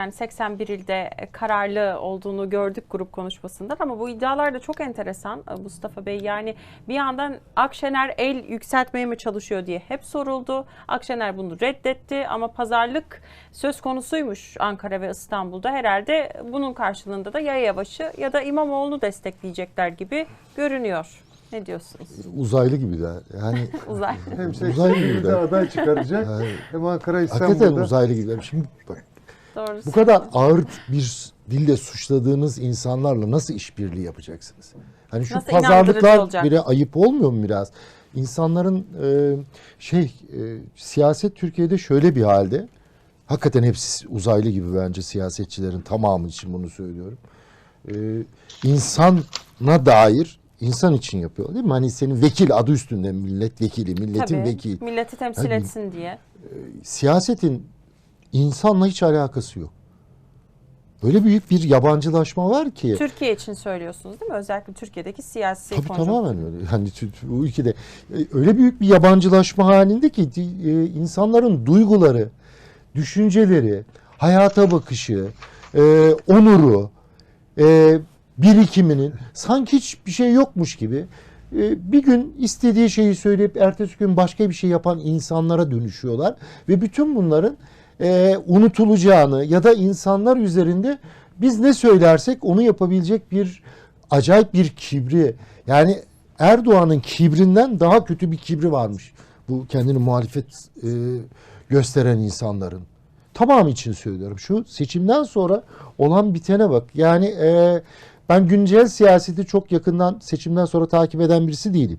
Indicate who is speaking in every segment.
Speaker 1: Yani 81 ilde kararlı olduğunu gördük grup konuşmasından ama bu iddialar da çok enteresan e, Mustafa Bey. Yani bir yandan Akşener el yükseltmeye mi çalışıyor diye hep soruldu. Akşener bunu reddetti ama pazarlık söz konusuymuş Ankara ve İstanbul'da. Herhalde bunun karşılığında da ya Yavaş'ı ya da İmamoğlu'nu destekleyecekler gibi görünüyor. Ne diyorsunuz?
Speaker 2: Uzaylı gibi de. Yani
Speaker 1: Uzay.
Speaker 3: Hem
Speaker 2: Uzay gibi
Speaker 3: 81'de
Speaker 2: de.
Speaker 3: aday çıkaracak
Speaker 2: Yani
Speaker 3: hem Ankara
Speaker 2: hakikaten
Speaker 3: İstanbul'da.
Speaker 2: uzaylı gibi. Şimdi bak,
Speaker 1: Doğru.
Speaker 2: bu kadar ağır bir dille suçladığınız insanlarla nasıl işbirliği yapacaksınız? Hani şu
Speaker 1: Nasıl
Speaker 2: pazarlıklar bile ayıp olmuyor mu biraz? İnsanların e, şey e, siyaset Türkiye'de şöyle bir halde. Hakikaten hepsi uzaylı gibi bence siyasetçilerin tamamı için bunu söylüyorum. E, insana dair insan için yapıyor değil mi? Hani senin vekil adı üstünde milletvekili, milletin
Speaker 1: Tabii,
Speaker 2: vekili.
Speaker 1: milleti temsil
Speaker 2: Yani-
Speaker 1: etsin diye.
Speaker 2: siyasetin insanla hiç alakası yok. Öyle büyük bir yabancılaşma var ki.
Speaker 1: Türkiye için söylüyorsunuz değil mi? Özellikle Türkiye'deki siyasi
Speaker 2: Tabii
Speaker 1: konjonktür.
Speaker 2: tamamen öyle. Yani bu ülkede e, öyle büyük bir yabancılaşma halinde ki e, insanların duyguları, düşünceleri, hayata bakışı, e, onuru, birikiminin sanki hiçbir şey yokmuş gibi bir gün istediği şeyi söyleyip ertesi gün başka bir şey yapan insanlara dönüşüyorlar ve bütün bunların e, unutulacağını ya da insanlar üzerinde biz ne söylersek onu yapabilecek bir acayip bir kibri yani Erdoğan'ın kibrinden daha kötü bir kibri varmış bu kendini muhalefet e, gösteren insanların. Tamamı için söylüyorum. Şu seçimden sonra olan bitene bak. Yani e, ben güncel siyaseti çok yakından seçimden sonra takip eden birisi değilim.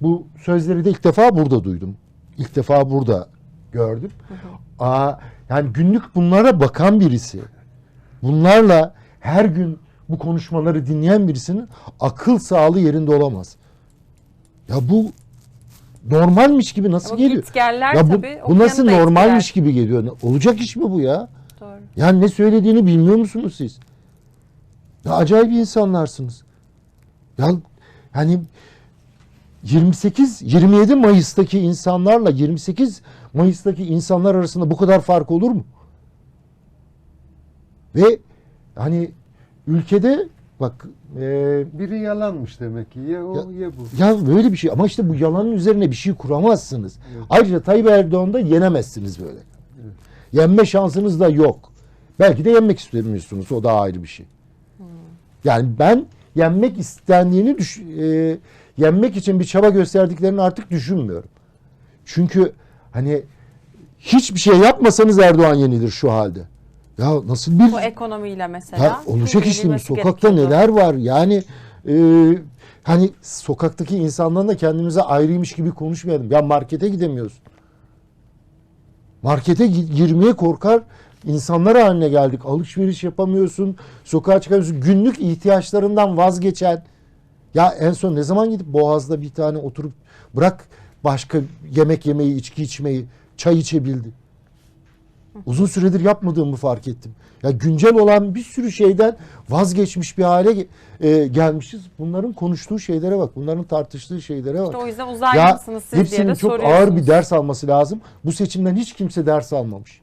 Speaker 2: Bu sözleri de ilk defa burada duydum. İlk defa burada gördüm. Aa, yani günlük bunlara bakan birisi. Bunlarla her gün bu konuşmaları dinleyen birisinin akıl sağlığı yerinde olamaz. Ya bu normalmiş gibi nasıl
Speaker 1: Ama
Speaker 2: geliyor? Ya bu,
Speaker 1: tabii
Speaker 2: bu nasıl normalmiş
Speaker 1: etkiler.
Speaker 2: gibi geliyor? Olacak iş mi bu ya?
Speaker 1: Doğru.
Speaker 2: Yani ne söylediğini bilmiyor musunuz siz? Ya acayip insanlarsınız. Ya hani 28 27 Mayıs'taki insanlarla 28 Mayıs'taki insanlar arasında bu kadar fark olur mu? Ve hani ülkede bak e,
Speaker 3: Biri yalanmış demek ki. Ya o ya, bu.
Speaker 2: ya böyle bir şey ama işte bu yalanın üzerine bir şey kuramazsınız. Ayrıca Tayyip Erdoğan'da yenemezsiniz böyle. Yenme şansınız da yok. Belki de yenmek istemiyorsunuz. O da ayrı bir şey. Yani ben yenmek istendiğini düş e, yenmek için bir çaba gösterdiklerini artık düşünmüyorum. Çünkü hani hiçbir şey yapmasanız Erdoğan yenilir şu halde. Ya nasıl bir
Speaker 1: Bu ekonomiyle mesela.
Speaker 2: ya olacak iş değil mi? Sokakta neler var? Yani e, hani sokaktaki insandan da kendimize ayrıymış gibi konuşmayalım. Ya markete gidemiyoruz. Markete gi- girmeye korkar insanlar haline geldik. Alışveriş yapamıyorsun. Sokağa çıkamıyorsun. Günlük ihtiyaçlarından vazgeçen. Ya en son ne zaman gidip Boğaz'da bir tane oturup bırak başka yemek yemeyi, içki içmeyi, çay içebildi. Uzun süredir yapmadığımı fark ettim. Ya güncel olan bir sürü şeyden vazgeçmiş bir hale e, gelmişiz. Bunların konuştuğu şeylere bak. Bunların tartıştığı şeylere bak.
Speaker 1: İşte o yüzden uzaylı
Speaker 2: ya
Speaker 1: mısınız siz diye de
Speaker 2: çok
Speaker 1: soruyorsunuz.
Speaker 2: ağır bir ders alması lazım. Bu seçimden hiç kimse ders almamış.